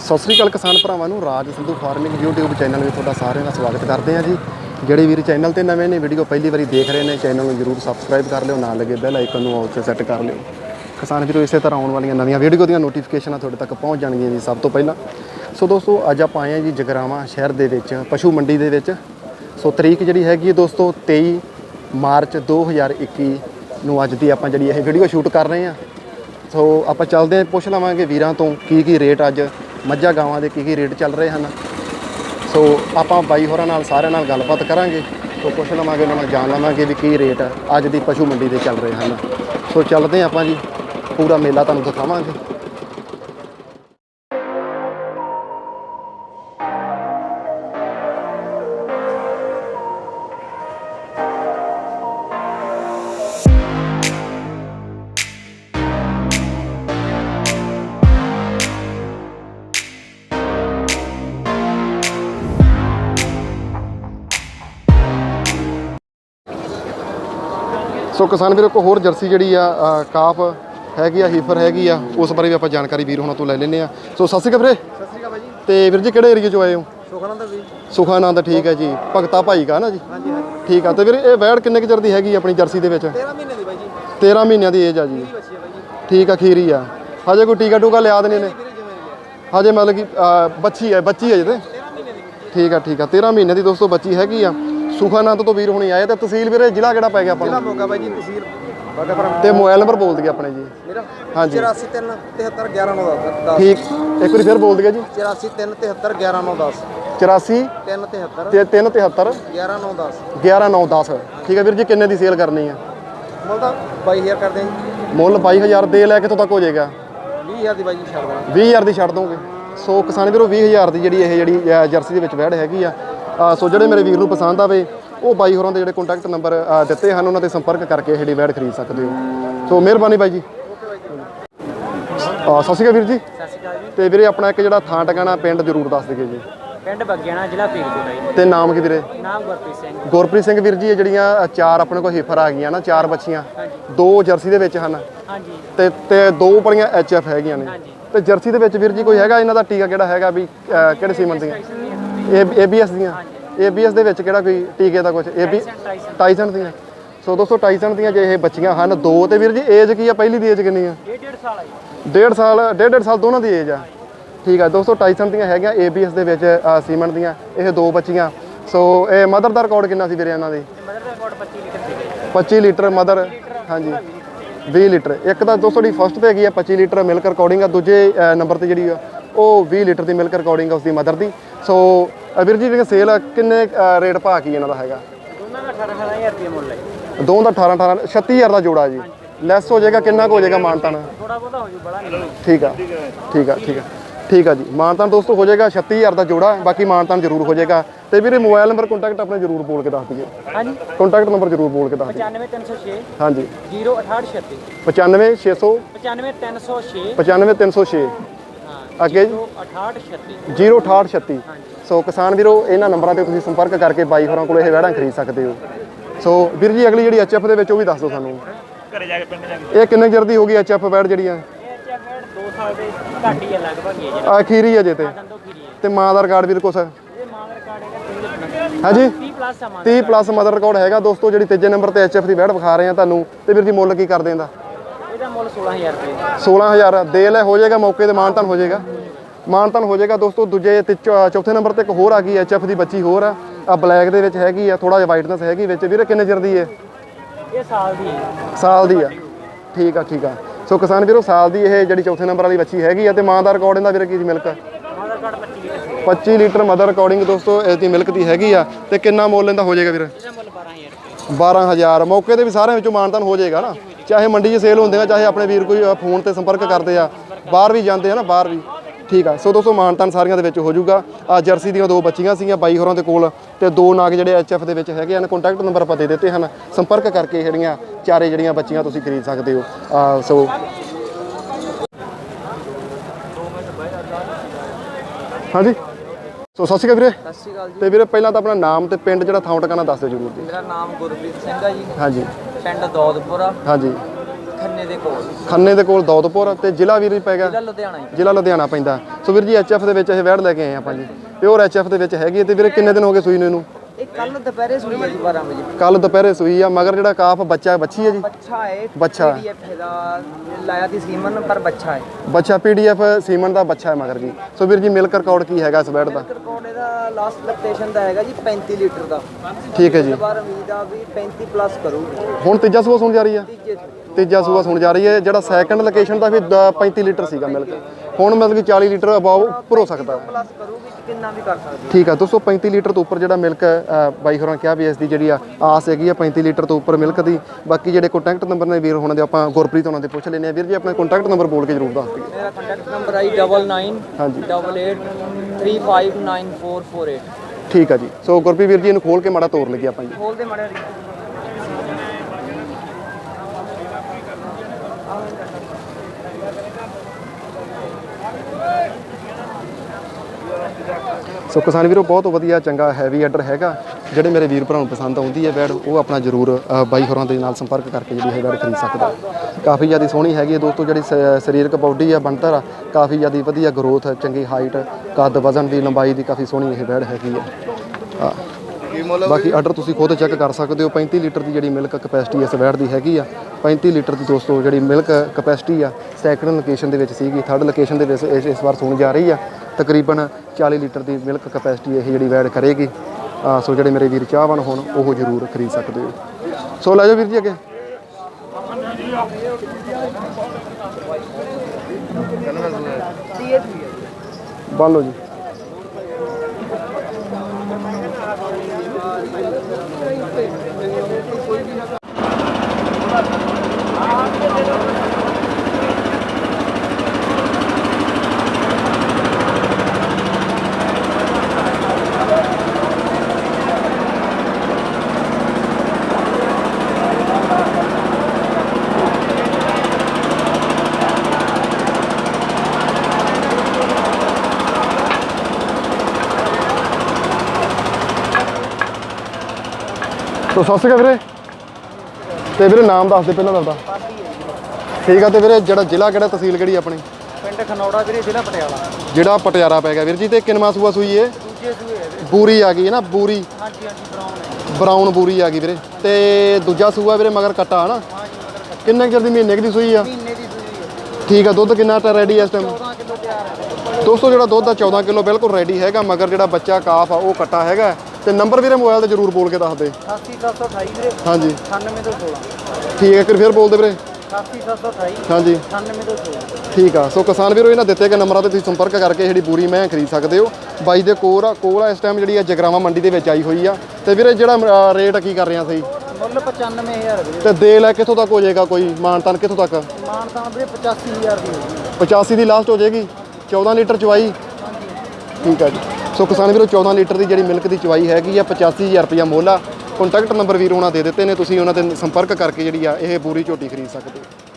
ਸਤਿ ਸ੍ਰੀ ਅਕਾਲ ਕਿਸਾਨ ਭਰਾਵਾਂ ਨੂੰ, Raj Sandhu farming YouTube channel ਵਿੱਚ ਤੁਹਾਡਾ ਸਾਰਿਆਂ ਦਾ ਸਵਾਗਤ ਕਰਦੇ ਹਾਂ ਜੀ। ਜਿਹੜੇ ਵੀਰ ਚੈਨਲ ਤੇ ਨਵੇਂ ਨੇ ਵੀਡੀਓ ਪਹਿਲੀ ਵਾਰੀ ਦੇਖ ਰਹੇ ਨੇ ਚੈਨਲ ਨੂੰ ਜਰੂਰ ਸਬਸਕ੍ਰਾਈਬ ਕਰ ਲਿਓ, ਨਾਲ ਲੱਗੇ ਬੈਲ ਆਈਕਨ ਨੂੰ ਆਲ ਤੇ ਸੈੱਟ ਕਰ ਲਿਓ। ਕਿਸਾਨ ਵੀਰੋ, ਇਸੇ ਤਰ੍ਹਾਂ ਆਉਣ ਵਾਲੀਆਂ ਨਵੀਆਂ ਵੀਡੀਓ ਦੀਆਂ ਨੋਟੀਫਿਕੇਸ਼ਨਾਂ ਤੁਹਾਡੇ ਤੱਕ ਪਹੁੰਚ ਜਾਣਗੀਆਂ ਜੀ ਸਭ ਤੋਂ ਪਹਿਲਾਂ। ਸੋ ਦੋਸਤੋ, ਅੱਜ ਆਪਾਂ ਆਏ ਹਾਂ ਜੀ ਜਗਰਾਵਾਂ ਸ਼ਹਿਰ ਦੇ ਵਿੱਚ, ਪਸ਼ੂ ਮੰਡੀ ਦੇ ਵਿੱਚ। ਸੋ ਤਰੀਕ ਜਿਹੜੀ ਹੈਗੀ ਹੈ ਦੋਸਤੋ 23 ਮਾਰਚ 2021 ਨੂੰ ਅੱਜ ਦੀ ਆਪਾਂ ਜਿਹੜੀ ਇਹ ਵੀਡੀਓ ਸ਼ੂਟ ਕਰ ਰਹੇ ਹਾਂ। ਸੋ ਆਪਾਂ ਚੱਲਦੇ ਹਾਂ, ਪੁੱਛ ਲਵਾਂਗੇ ਵੀਰਾਂ ਤੋਂ ਕੀ ਕੀ ਰੇਟ ਅੱਜ ਮੱਝਾਂ ਗਾਵਾਂ ਦੇ ਕੀ ਕੀ ਰੇਟ ਚੱਲ ਰਹੇ ਹਨ। ਸੋ ਆਪਾਂ ਬਾਈ ਹੋਰਾਂ ਨਾਲ ਸਾਰਿਆਂ ਨਾਲ ਗੱਲਬਾਤ ਕਰਾਂਗੇ ਸੋ ਪੁੱਛ ਲਵਾਂਗੇ, ਉਹਨਾਂ ਨਾਲ ਜਾਣ ਲਵਾਂਗੇ ਵੀ ਕੀ ਰੇਟ ਅੱਜ ਦੀ ਪਸ਼ੂ ਮੰਡੀ ਦੇ ਚੱਲ ਰਹੇ ਹਨ। ਸੋ ਚੱਲਦੇ ਹਾਂ ਆਪਾਂ ਜੀ। ਪੂਰਾ ਮੇਲਾ ਤੁਹਾਨੂੰ ਦਿਖਾਵਾਂਗੇ। ਸੋ ਕਿਸਾਨ ਵੀਰੋ ਕੋ ਹੋਰ ਜਰਸੀ ਜਿਹੜੀ ਆ ਕਾਫ ਹੈਗੀ ਆ ਹੀਫਰ ਹੈਗੀ ਆ ਉਸ ਬਾਰੇ ਵੀ ਆਪਾਂ ਜਾਣਕਾਰੀ ਵੀਰ ਹੁਣਾਂ ਤੋਂ ਲੈ ਲੈਂਦੇ ਆ। ਸੋ ਸਤਿ ਸ਼੍ਰੀ ਅਕਾਲ ਵੀਰੇ। ਸਤਿ ਸ਼੍ਰੀ ਅਕਾਲ ਭਾਈ ਤੇ ਵੀਰ ਜੀ ਕਿਹੜੇ ਏਰੀਏ ਚੋਂ ਆਏ ਹੋ? ਸੁਖਨੰਦ ਵੀ ਸੁਖਾਨੰਦ ਠੀਕ ਹੈ ਜੀ। ਭਗਤਾ ਭਾਈ ਕਾ ਨਾ ਜੀ? ਹਾਂਜੀ ਹਾਂਜੀ। ਠੀਕ ਆ। ਤੇ ਵੀਰੇ ਇਹ ਵੈੜ ਕਿੰਨੇ ਕੁ ਚਿਰ ਦੀ ਹੈਗੀ ਆਪਣੀ ਜਰਸੀ ਦੇ ਵਿੱਚ? 13 ਮਹੀਨੇ ਦੀ ਜੀ। 13 ਮਹੀਨਿਆਂ ਦੀ ਏਜ ਆ ਜੀ। ਠੀਕ ਆ ਖੀਰੀ ਆ। ਹਜੇ ਕੋਈ ਟੀਕਾ ਟੂਕਾ ਲਿਆ ਦੇਣੇ ਨੇ? ਦੀ ਹਜੇ ਮਤਲਬ ਕਿ ਬੱਚੀ ਹੈ ਬੱਚੀ ਹੈ ਜਿਹਦੇ 13 ਮਹੀਨੇ ਦੀ। ਠੀਕ ਆ ਠੀਕ ਆ। 13 ਮਹੀਨੇ ਦੀ ਦੋਸਤੋ ਬੱਚੀ ਹੈਗੀ ਆ। ਸੁਖਾਨੰਦ ਤੋਂ ਵੀਰ ਹੁਣੀ ਆਏ ਤੇ ਤਹਿਸੀਲ ਵੀਰੇ ਜ਼ਿਲ੍ਹਾ ਕਿਹੜਾ ਪੈ ਗਿਆ ਆਪਾਂ ਜ਼ਿਲ੍ਹਾ ਨੂੰ ਮੋਗਾ ਬਾਈ ਜੀ ਤਹਿਸੀਲ ਬਾਗਾਪੁਰ ਤੇ ਮੋਬਾਈਲ ਨੰਬਰ ਬੋਲ ਦਈਏ ਆਪਣੇ ਜੀ। ਮੇਰਾ ਹਾਂਜੀ। 84 73 11 9 10 ਠੀਕ ਇੱਕ ਵਾਰੀ ਫਿਰ ਬੋਲ ਦਈਏ ਜੀ। 84 73 11 9 10 84 373 ਤੇ 373 11 9 10 11 9 10 ਠੀਕ ਹੈ ਵੀਰ ਜੀ ਕਿੰਨੇ ਦੀ ਸੇਲ ਕਰਨੀ ਆ ਮੁੱਲ ਤਾਂ 22000 ਕਰਦੇ ਹਾਂ ਜੀ। ਮੁੱਲ 22000 ਦੇ ਲੈ ਕਿੱਥੋਂ ਤੱਕ ਹੋ ਜਾਏਗਾ। 20000 ਦੀ ਬਾਈ ਜੀ ਛੱਡ ਦੇਣਾ। 20000 ਦੀ ਛੱਡ ਦੋਗੇ। ਸੋ ਕਿਸਾਨ ਵੀਰੋ 20000 ਦੀ ਜਿਹੜੀ ਇਹ ਜਿਹੜੀ ਜਰਸੀ ਦੇ ਵਿੱਚ ਵੈੜ ਹੈਗੀ ਆ ਸੋ ਜਿਹੜੇ ਮੇਰੇ ਵੀਰ ਨੂੰ ਪਸੰਦ ਆਵੇ ਉਹ ਬਾਈ ਹੋਰਾਂ ਦੇ ਜਿਹੜੇ ਕੰਟੈਕਟ ਨੰਬਰ ਦਿੱਤੇ ਹਨ ਉਹਨਾਂ ਤੇ ਸੰਪਰਕ ਕਰਕੇ ਇਹ ਵੈੜ ਖਰੀਦ ਸਕਦੇ ਹੋ। ਸੋ ਮਿਹਰਬਾਨੀ ਬਾਈ ਜੀ। ਸਤਿ ਸ਼੍ਰੀ ਅਕਾਲ ਵੀਰ ਜੀ। ਸਤਿ ਸ਼੍ਰੀ ਅਕਾਲ ਜੀ। ਤੇ ਵੀਰੇ ਆਪਣਾ ਇੱਕ ਜਿਹੜਾ ਥਾਂ ਟਿਕਾਣਾ ਪਿੰਡ ਜ਼ਰੂਰ ਦੱਸ ਦਿਓ ਜੀ। ਪਿੰਡ ਬੱਗਿਆਣਾ ਜ਼ਿਲ੍ਹਾ ਫਰੀਦਕੋਟ ਹੈ ਤੇ ਨਾਮ ਕੀ ਵੀਰੇ? ਨਾਮ ਗੁਰਪ੍ਰੀਤ ਸਿੰਘ। ਗੁਰਪ੍ਰੀਤ ਸਿੰਘ ਵੀਰ ਜੀ ਇਹ ਜਿਹੜੀਆਂ ਚਾਰ ਆਪਣੇ ਕੋਲ ਹਿਫਰ ਆ ਗਈਆਂ ਨਾ ਚਾਰ ਬੱਚੀਆਂ। ਦੋ ਜਰਸੀ ਦੇ ਵਿੱਚ ਹਨ। ਹਾਂਜੀ। ਤੇ ਤੇ ਦੋ ਬੜੀਆਂ ਐਚਐਫ ਹੈਗੀਆਂ ਨੇ। ਹਾਂਜੀ। ਤੇ ਜਰਸੀ ਦੇ ਵਿੱਚ ਵੀਰ ਜੀ ਕੋਈ ਹੈਗਾ ਇਹਨਾਂ ਦਾ ਟੀਕਾ ਕਿਹੜਾ ਹੈਗਾ ਵੀ ਕਿਹੜੇ ਸੀਮਨ ਦੀਆਂ? ਏਬੀਐਸ ਦੀਆਂ। ਏਬੀਐਸ ਦੇ ਵਿੱਚ ਕਿਹੜਾ ਕੋਈ ਟੀਕੇ ਦਾ ਕੁਝ ਏਬੀ ਟਾਈਸਨ ਦੀਆਂ। ਸੋ ਦੋਸਤੋ ਟਾਈਸਨ ਦੀਆਂ ਜੇ ਇਹ ਬੱਚੀਆਂ ਹਨ ਦੋ ਤੇ ਵੀਰ ਜੀ ਏਜ ਕੀ ਆ? ਪਹਿਲੀ ਦੀ ਏਜ ਕਿੰਨੀ ਆ? ਡੇਢ ਡੇਢ ਸਾਲ ਹੈ ਜੀ। ਡੇਢ ਸਾਲ ਡੇਢ ਡੇਢ ਸਾਲ ਦੋਨਾਂ ਦੀ ਏਜ ਆ। ਠੀਕ ਆ। ਦੋਸਤੋ ਟਾਈਸਨ ਦੀਆਂ ਹੈਗੀਆਂ ਏਬੀਐਸ ਦੇ ਵਿੱਚ ਸੀਮਨ ਦੀਆਂ ਇਹ ਦੋ ਬੱਚੀਆਂ। ਸੋ ਇਹ ਮਦਰ ਦਾ ਰਿਕਾਰਡ ਕਿੰਨਾ ਸੀ ਵੀਰੇ ਇਹਨਾਂ ਦੀ? ਮਦਰ ਦਾ ਰਿਕਾਰਡ 25 ਲੀਟਰ ਸੀ 25 ਲੀਟਰ ਮਦਰ ਹਾਂਜੀ। 20 ਲੀਟਰ। ਇੱਕ ਤਾਂ ਦੋਸਤੋ ਦੀ ਫਸਟ ਤੇ ਹੈਗੀ ਆ 25 ਲੀਟਰ ਮਿਲਕ ਰਿਕਾਰਡਿੰਗ ਆ ਦੂਜੇ ਨੰਬਰ ਤੇ ਜਿਹੜੀ ਆ ਉਹ 20 ਲੀਟਰ ਦੀ ਮਿਲਕ ਰਿਕਾਰਡਿੰਗ ਆ ਉਸ ਦੀ ਮਦਰ ਦੀ। ਸੋ ਅ, ਵੀਰ ਜੀ ਜਿਹੜੀ ਸੇਲ ਕਿੰਨੇ ਅ, ਰੇਟ ਭਾ ਕੀ ਇਹਨਾਂ ਦਾ ਹੈਗਾ? ਦੋਨਾਂ ਦਾ 18 18000 ਰੁਪਏ ਮੁੱਲ ਹੈ ਦੋਵਾਂ ਦਾ 18 18 36000 ਦਾ ਜੋੜਾ ਜੀ। ਲੈਸ ਹੋ ਜਾਏਗਾ ਕਿੰਨਾ ਕੁ ਹੋ ਜਾਏਗਾ ਮਾਨਤਾਨ ਥੋੜਾ ਬਹੁਤਾ ਹੋ ਜੂ ਬੜਾ ਨਹੀਂ। ਠੀਕ ਆ ਠੀਕ ਆ ਠੀਕ ਆ। ਠੀਕ ਆ ਜੀ। ਮਾਨਤਾਨ ਦੋਸਤੋ ਹੋ ਜਾਏਗਾ 36000 ਦਾ ਜੋੜਾ ਬਾਕੀ ਮਾਨਤਾਨ ਜ਼ਰੂਰ ਹੋ ਜਾਏਗਾ। ਤੇ ਵੀਰੇ ਮੋਬਾਈਲ ਨੰਬਰ ਕੰਟੈਕਟ ਆਪਣੇ ਜ਼ਰੂਰ ਬੋਲ ਕੇ ਦੱਸ ਦਈਏ। ਹਾਂਜੀ। ਕੰਟੈਕਟ ਨੰਬਰ ਜ਼ਰੂਰ ਬੋਲ ਕੇ ਦੱਸ ਦਈਏ। 95306 ਹਾਂਜੀ। 06836 95 600 95306 95 306 ਹਾਂ ਅੱਗੇ ਜੀ? 06836 06836 ਸੋ ਕਿਸਾਨ ਵੀਰੋ ਇਹਨਾਂ ਨੰਬਰਾਂ ਤੇ ਤੁਸੀਂ ਸੰਪਰਕ ਕਰਕੇ ਬਾਈ ਹੋਰਾਂ ਕੋਲ ਇਹ ਵੈੜਾਂ ਖਰੀਦ ਸਕਦੇ ਹੋ। ਸੋ ਵੀਰ ਜੀ ਅਗਲੀ ਜਿਹੜੀ ਐਚਐਫ ਦੇ ਵਿੱਚ ਉਹ ਵੀ ਦੱਸ ਦਿਓ ਸਾਨੂੰ। ਘਰੇ ਜਾ ਕੇ ਪਿੰਡ ਜਾ ਕੇ। ਇਹ ਕਿੰਨੇ ਚਿਰ ਦੀ ਹੋ ਗਈ ਐਚਐਫ ਵੈੜ ਜਿਹੜੀ ਆ? ਇਹ ਚੈਕਰ 2 ਸਾਲ ਦੇ ਘੱਟ ਹੀ ਹੈ ਲਗਭਗ ਹੀ ਹੈ ਜਿਹੜਾ। ਅਖੀਰੀ ਤੇ। ਦੰਦੋ ਖੀਰੀ ਹੈ ਤੇ ਮਾਂ ਦਾ ਰਿਕਾਰਡ ਵੀਰ 30 ਹਾਂਜੀ? 30 ਪਲੱਸ ਆ ਮਾਂ 30 ਪਲੱਸ ਮਦਰ ਰਿਕਾਰਡ ਹੈਗਾ। ਦੋਸਤੋ ਜਿਹੜੀ ਤੀਜੇ ਨੰਬਰ ਤੇ ਐਚਐਫ ਦੀ ਵੈੜ ਵਿਖਾ ਰਹੇ ਆ ਤੁਹਾਨੂੰ। ਤੇ ਵੀਰ ਜੀ ਮੁੱਲ ਕੀ ਕਰ ਦੇਂਦਾ? ਇਹਦਾ ਮੁੱਲ 16000 ਰੁਪਏ 16000 ਦੇ। ਲੈ ਹੋ ਜਾਏਗਾ ਮੌਕੇ ਤੇ ਮਾਨਤਨ ਹੋ ਜਾਏਗਾ। ਮਾਨਤਨ ਹੋ ਜਾਏਗਾ ਦੋਸਤੋ ਦੂਜੇ ਤੇ ਚੌਥੇ ਨੰਬਰ ਤੇ ਇੱਕ ਹੋਰ ਆ ਗਈ ਐਚਐਫ ਦੀ ਬੱਚੀ ਹੋਰ ਆ। ਆ ਬਲੈਕ ਦੇ ਵਿੱਚ ਹੈਗੀ ਆ ਥੋੜਾ ਜਿਹਾ ਵਾਈਟਨੈਸ ਹੈਗੀ ਵਿੱਚ। ਵੀਰੇ ਕਿੰਨੇ ਚਿਰ ਦੀ ਹੈ? ਇਹ ਸਾਲ ਦੀ ਹੈ। ਸਾਲ ਦੀ ਆ। ਠੀਕ ਆ ਠੀਕ ਆ। ਸੋ ਕਿਸਾਨ ਵੀਰੋ ਸਾਲ ਦੀ ਇਹ ਜਿਹੜੀ ਚੌਥੇ ਨੰਬਰ ਵਾਲੀ ਬੱਚੀ ਹੈਗੀ ਆ ਤੇ ਮਾਂ ਦਾ ਰਿਕਾਰਡ ਇਹਦਾ ਵੀਰੇ ਕੀ ਮਿਲਕ ਮਾਂ ਦਾ ਰਿਕਾਰਡ 25 ਲੀਟਰ ਸੀ। 25 ਲੀਟਰ ਮਦਰ ਰਿਕਾਰਡਿੰਗ ਦੋਸਤੋ ਇਸ ਦੀ ਮਿਲਕ ਦੀ ਹੈਗੀ ਆ। ਤੇ ਕਿੰਨਾ ਮੁੱਲ ਇਹਦਾ ਹੋ ਜਾਏਗਾ ਵੀਰ? ਇਹਦਾ ਮੁੱਲ 12000 ਰੁਪਏ। 12000 ਮੌਕੇ ਤੇ ਵੀ ਸਾਰਿਆਂ ਵਿੱਚੋਂ ਮਾਨਤਾਨ ਹੋ ਜਾਏਗਾ ਨਾ? ਚਾਹੇ ਮੰਡੀ 'ਚ ਸੇਲ ਹੁੰਦੇ ਆ ਚਾਹੇ ਆਪਣੇ ਵੀਰ ਕੋਈ ਫੋਨ ਤੇ ਸੰਪਰਕ ਕਰਦੇ ਆ ਬਾਹਰ ਵੀ ਜਾਂਦੇ ਆ ਨਾ ਬਾਹਰ ਵੀ। ਠੀਕ ਆ। ਸੋ ਦੋਸਤੋ ਮਾਨਤਾਨ ਸਾਰੀਆਂ ਦੇ ਵਿੱਚ ਹੋ ਜਾਊਗਾ। ਆ ਜਰਸੀ ਦੀਆਂ ਦੋ ਬੱਚੀਆਂ ਸੀਗੀਆਂ ਬਾਈ ਹੋਰਾਂ ਦੇ ਕੋਲ ਤੇ ਦੋ ਨਾਗ ਜਿਹੜੇ ਐਚਐਫ ਦੇ ਵਿੱਚ ਹੈਗੇ ਹਨ ਕੰਟੈਕਟ ਨੰਬਰ ਆਪਾਂ ਦੇ ਦਿੱਤੇ ਹਨ। ਸੰਪਰਕ ਕਰਕੇ ਜਿਹੜੀਆਂ ਚਾਰੇ ਜਿਹੜੀਆਂ ਬੱਚੀਆਂ ਤੁਸੀਂ ਖਰੀਦ ਸਕਦੇ ਹੋ। ਆ ਸੋ ਹਾਂਜੀ। ਸੋ ਸਤਿ ਸ਼੍ਰੀ ਅਕਾਲ ਵੀਰੇ। ਸਤਿ ਸ਼੍ਰੀ ਅਕਾਲ ਜੀ। ਤੇ ਵੀਰੇ ਪਹਿਲਾਂ ਤਾਂ ਆਪਣਾ ਨਾਮ ਤੇ ਪਿੰਡ ਜਿਹੜਾ ਥਾਂ ਟਿਕਾਣਾ ਦੱਸ ਦਿਓ ਜਰੂਰ ਜੀ। ਮੇਰਾ ਨਾਮ ਗੁਰਪ੍ਰੀਤ ਸਿੰਘ ਆ ਜੀ। ਹਾਂਜੀ। ਪਿੰਡ ਦੌਦਪੁਰਾ। ਹਾਂਜੀ। ਖੰਨੇ ਦੇ ਕੋਲ। ਖੰਨੇ ਦੇ ਕੋਲ ਦੌਦਪੁਰ ਤੇ ਜ਼ਿਲ੍ਹਾ ਵੀਰ ਜੀ ਪੈ ਗਿਆ। ਜ਼ਿਲ੍ਹਾ ਲੁਧਿਆਣਾ ਜੀ ਜ਼ਿਲ੍ਹਾ ਲੁਧਿਆਣਾ ਪੈਂਦਾ। ਸੋ ਵੀਰ ਜੀ ਐਚਐਫ ਦੇ ਵਿੱਚ ਇਹ ਵੈੜ ਲੈ ਕੇ ਆਏ ਆਪਾਂ ਜੀ। ਪਿਓਰ ਐਚਐਫ ਦੇ ਵਿੱਚ ਹੈਗੀ ਹੈ ਤੇ ਵੀਰੇ ਕਿੰਨੇ ਦਿਨ ਹੋ ਗਏ ਸੂਈ ਨੂੰ ਇਹਨੂੰ? ਇਹ ਕੱਲ ਦੁਪਹਿਰੇ ਸੂਈ ਹੈ ਜੀ। 12 ਵਜੇ। ਕੱਲ ਦੁਪਹਿਰੇ ਸੂਈ ਆ ਮਗਰ ਜਿਹੜਾ ਕਾਫ ਬੱਚਾ ਬੱਚੀ ਹੈ ਜੀ? ਬੱਚਾ ਹੈ ਬੱਚਾ। ਪੀਡੀਐਫ ਦਾ ਲਾਇਆ ਤੀ ਸੀਮਨ ਪਰ ਬੱਚਾ ਹੈ। ਬੱਚਾ ਪੀਡੀਐਫ ਸੀਮਨ ਦਾ ਬੱਚਾ ਹੈ ਮਗਰ ਜੀ। ਸੋ ਵੀਰ ਜੀ ਮਿਲਕ ਰਿਕਾਰਡ ਕੀ ਹੈਗਾ ਇਸ ਵੈੜ ਦਾ? ਰਿਕਾਰਡ ਇਹਦਾ ਲਾਸਟ ਲੈਕਟੇਸ਼ਨ ਦਾ ਹੈਗਾ ਜੀ 35 ਲੀਟਰ ਦਾ। ਠੀਕ ਹੈ ਜੀ। ਇਸ ਵਾਰ ਉਮੀਦ ਆ ਵੀ 35 ਪਲੱਸ ਕਰੂਗੀ। ਹੁਣ ਤੀਜਾ ਸੂਆ ਸੁਣ ਜਾ ਰਹੀ ਹੈ? ਤੀਜੇ ਸੂਆ ਸੁਣ ਜਾ ਰਹੀ ਹੈ ਜਿਹੜਾ ਸੈਕੰਡ ਲੋਕੇਸ਼ਨ ਦਾ ਵੀ ਦ- 35 ਲੀਟਰ ਸੀਗਾ ਮਿਲਕ। ਹੁਣ ਮਤਲਬ ਕਿ 40 ਲੀਟਰ ਅਬਾਵ ਉੱਪਰ ਹੋ ਸਕਦਾ। ਹੈ ਪਲੱਸ ਕਰੂਗੀ ਕਿੰਨਾ ਵੀ ਕਰ ਸਕਦੀ ਠੀਕ ਆ ਦੋਸਤੋ 35 ਲੀਟਰ ਤੋਂ ਉੱਪਰ ਜਿਹੜਾ ਮਿਲਕ ਬਾਈ ਹੋਰਾਂ ਕਿਹਾ ਵੀ ਇਸ ਦੀ ਜਿਹੜੀ ਆ ਆਸ ਹੈਗੀ ਆ 35 ਲੀਟਰ ਤੋਂ ਉੱਪਰ ਮਿਲਕ ਦੀ। ਬਾਕੀ ਜਿਹੜੇ ਕੰਟੈਕਟ ਨੰਬਰ ਨੇ ਵੀਰ ਹੋਣਾ ਦੇ ਆਪਾਂ ਗੁਰਪ੍ਰੀਤ ਹੋਣਾ ਦੇ ਪੁੱਛ ਲੈਨੇ ਆ ਵੀਰ ਜੀ ਆਪਣਾ ਕੰਟੈਕਟ ਨੰਬਰ ਬੋਲ ਕੇ ਜਰੂਰ ਦੱਸ ਦਿਓ। ਮੇਰਾ ਕੰਟੈਕਟ ਨੰਬਰ ਆਈ 99 ਹਾਂਜੀ। 88359448 ਠੀਕ ਆ ਜੀ। ਸੋ ਗੁਰਪ੍ਰੀਤ ਵੀਰ ਜੀ ਇਹਨੂੰ ਖੋਲ ਕੇ ਮਾੜਾ ਤੋੜ ਲਈਏ ਆਪਾਂ ਜੀ। ਬੋਲਦੇ ਮਾੜੇ ਸੋ ਕਿਸਾਨ ਵੀਰੋ, ਬਹੁਤ ਵਧੀਆ, ਚੰਗਾ ਹੈਵੀ ਆਰਡਰ ਹੈਗਾ। ਜਿਹੜੇ ਮੇਰੇ ਵੀਰ ਭਰਾ ਨੂੰ ਪਸੰਦ ਆਉਂਦੀ ਹੈ ਬੈਡ ਉਹ ਆਪਣਾ ਜਰੂਰ ਬਾਈ ਹੋਰਾਂ ਦੇ ਨਾਲ ਸੰਪਰਕ ਕਰਕੇ ਜਿਹੜੀ ਹੈ ਬੈਡ ਖਰੀਦ ਸਕਦਾ ਕਾਫੀ ਜ਼ਿਆਦਾ ਸੋਹਣੀ ਹੈਗੀ ਹੈ ਦੋਸਤੋ, ਜਿਹੜੀ ਸ- ਸਰੀਰਕ ਬਾਡੀ ਆ, ਬਣਤਰ ਆ, ਕਾਫੀ ਜ਼ਿਆਦਾ ਵਧੀਆ ਗਰੋਥ ਚੰਗੀ ਹਾਈਟ ਕੱਦ, ਵਜ਼ਨ ਦੀ ਲੰਬਾਈ ਦੀ ਕਾਫੀ ਸੋਹਣੀ ਇਹ ਬੈਡ ਹੈਗੀ ਆ, ਬਾਕੀ ਆਰਡਰ ਤੁਸੀਂ ਖੁਦ ਚੈੱਕ ਕਰ ਸਕਦੇ ਹੋ 35 ਲੀਟਰ ਦੀ ਜਿਹੜੀ ਮਿਲਕ ਕਪੈਸਿਟੀ ਇਸ ਵੈੜ ਦੀ ਹੈਗੀ ਆ। 35 ਲੀਟਰ ਦੀ ਦੋਸਤੋ ਜਿਹੜੀ ਮਿਲਕ ਕਪੈਸਿਟੀ ਆ ਸੈਕੰਡ ਲੋਕੇਸ਼ਨ ਦੇ ਵਿੱਚ ਸੀਗੀ ਥਰਡ ਲੋਕੇਸ਼ਨ ਦੇ ਵਿੱਚ ਇਸ ਇਸ ਵਾਰ ਸੁਣ ਜਾ ਰਹੀ ਆ। ਤਕਰੀਬਨ 40 ਲੀਟਰ ਦੀ ਮਿਲਕ ਕਪੈਸਿਟੀ ਇਹ ਜਿਹੜੀ ਵੈਡ ਕਰੇਗੀ। ਆ ਸੋ ਜਿਹੜੇ ਮੇਰੇ ਵੀਰ ਚਾਹਵਾਨ ਹੋਣ, ਉਹ ਜ਼ਰੂਰ ਖਰੀਦ ਸਕਦੇ ਹੋ। ਸੋ ਲੈ ਜਾਓ ਵੀਰ ਜੀ ਅੱਗੇ। ਬੰਨ ਲਓ ਜੀ। ਤੋ ਸਤਿ ਸ਼੍ਰੀ ਅਕਾਲ ਵੀਰੇ। ਤੇ ਵੀਰੇ ਨਾਮ ਦੱਸ ਦੇ ਪਹਿਲਾਂ ਤੁਹਾਡਾ ਠੀਕ ਆ ਤੇ ਵੀਰੇ ਜਿਹੜਾ ਜ਼ਿਲ੍ਹਾ ਕਿਹੜਾ ਤਹਿਸੀਲ ਕਿਹੜੀ ਆਪਣੀ? ਪਿੰਡ ਖਨੌੜਾ ਵੀਰੇ ਜ਼ਿਲ੍ਹਾ ਪਟਿਆਲਾ। ਜਿਹੜਾ ਪਟਿਆਲਾ ਪੈ ਗਿਆ ਵੀਰ ਜੀ ਤੇ ਕਿੰਨਵਾਂ ਸੂਆ ਸੂਈ ਏ ਦੂਜੇ ਸੂਏ ਹੈ ਵੀਰੇ। ਬੂਰੀ ਆ ਗਈ ਹੈ ਨਾ ਬੂਰੀ। ਹਾਂਜੀ ਹਾਂਜੀ ਬਰਾਊਨ ਹੈ ਬਰਾਊਨ ਬੂਰੀ ਆ ਗਈ ਵੀਰੇ। ਤੇ ਦੂਜਾ ਸੂਆ ਵੀਰੇ ਮਗਰ ਕੱਟਾ ਹਨਾ? ਕਿੰਨੇ ਚਿਰ ਦੀ ਮਹੀਨੇ ਦੀ ਸੂਈ ਆ? ਮਹੀਨੇ ਦੀ ਸੂਈ ਹੈ ਠੀਕ ਆ ਦੁੱਧ ਕਿੰਨਾ ਟਾ ਰੈਡੀ ਇਸ ਟਾਈਮ 14 ਕਿਲੋ ਤਿਆਰ ਹੈ ਦੋਸਤੋ ਜਿਹੜਾ ਦੁੱਧ ਆ 14 ਕਿਲੋ ਬਿਲਕੁਲ ਰੈਡੀ ਹੈਗਾ ਮਗਰ ਜਿਹੜਾ ਬੱਚਾ ਕਾਫ ਆ ਉਹ ਕੱਟਾ ਹੈਗਾ। ਤੇ ਨੰਬਰ ਵੀਰੇ ਮੋਬਾਈਲ ਤੇ ਜਰੂਰ ਬੋਲ ਕੇ ਦੱਸ ਦੇ। 87728 ਵੀਰੇ। ਹਾਂਜੀ। 98 ਤੋਂ 16 ਠੀਕ ਹੈ ਫਿਰ ਬੋਲ ਦੇ ਵੀਰੇ। 87728 ਹਾਂਜੀ। 98 ਤੋਂ 16 ਠੀਕ ਆ ਸੋ ਕਿਸਾਨ ਵੀਰੋ ਇਹਨਾਂ ਦਿੱਤੇ ਗਏ ਨੰਬਰਾਂ ਤੇ ਤੁਸੀਂ ਸੰਪਰਕ ਕਰਕੇ ਜਿਹੜੀ ਪੂਰੀ ਮੈਂ ਖਰੀਦ ਸਕਦੇ ਹੋ। ਬਾਈ ਦੇ ਕੋਲ ਆ ਕੋਲ ਆ ਇਸ ਟਾਈਮ ਜਿਹੜੀ ਆ ਜਗਰਾਵਾ ਮੰਡੀ ਦੇ ਵਿੱਚ ਆਈ ਹੋਈ ਆ। ਤੇ ਵੀਰੇ ਜਿਹੜਾ ਰੇਟ ਕੀ ਕਰ ਰਹੇ ਆ ਸਹੀ? ਮੁੱਲ 95000 ਵੀਰੇ। ਤੇ ਦੇ ਲੈ ਕਿੱਥੋਂ ਤੱਕ ਹੋ ਜਾਏਗਾ ਕੋਈ? ਮਾਨਤਾਨ ਕਿੱਥੋਂ ਤੱਕ? ਮਾਨ ਤਾਂ ਵੀਰੇ 85000 ਦੀ ਹੋਊਗੀ 85 ਦੀ ਲਾਸਟ ਹੋ ਜਾਏਗੀ। 14 ਲੀਟਰ ਚਵਾਈ ਠੀਕ ਆ ਜੀ। ਸੋ ਕਿਸਾਨ ਵੀਰੋ 14 ਲੀਟਰ ਦੀ ਜਿਹੜੀ ਮਿਲਕ ਦੀ ਚਵਾਈ ਹੈਗੀ ਆ 85000 ਰੁਪਇਆ ਮੁੱਲ ਆ। ਕੰਟੈਕਟ ਨੰਬਰ ਵੀਰ ਉਹਨਾਂ ਦੇ ਦਿੱਤੇ ਨੇ, ਤੁਸੀਂ ਉਹਨਾਂ ਤੇ ਸੰਪਰਕ ਕਰਕੇ ਜਿਹੜੀ ਆ, ਇਹ ਪੂਰੀ ਝੋਟੀ ਖਰੀਦ ਸਕਦੇ ਹੋ।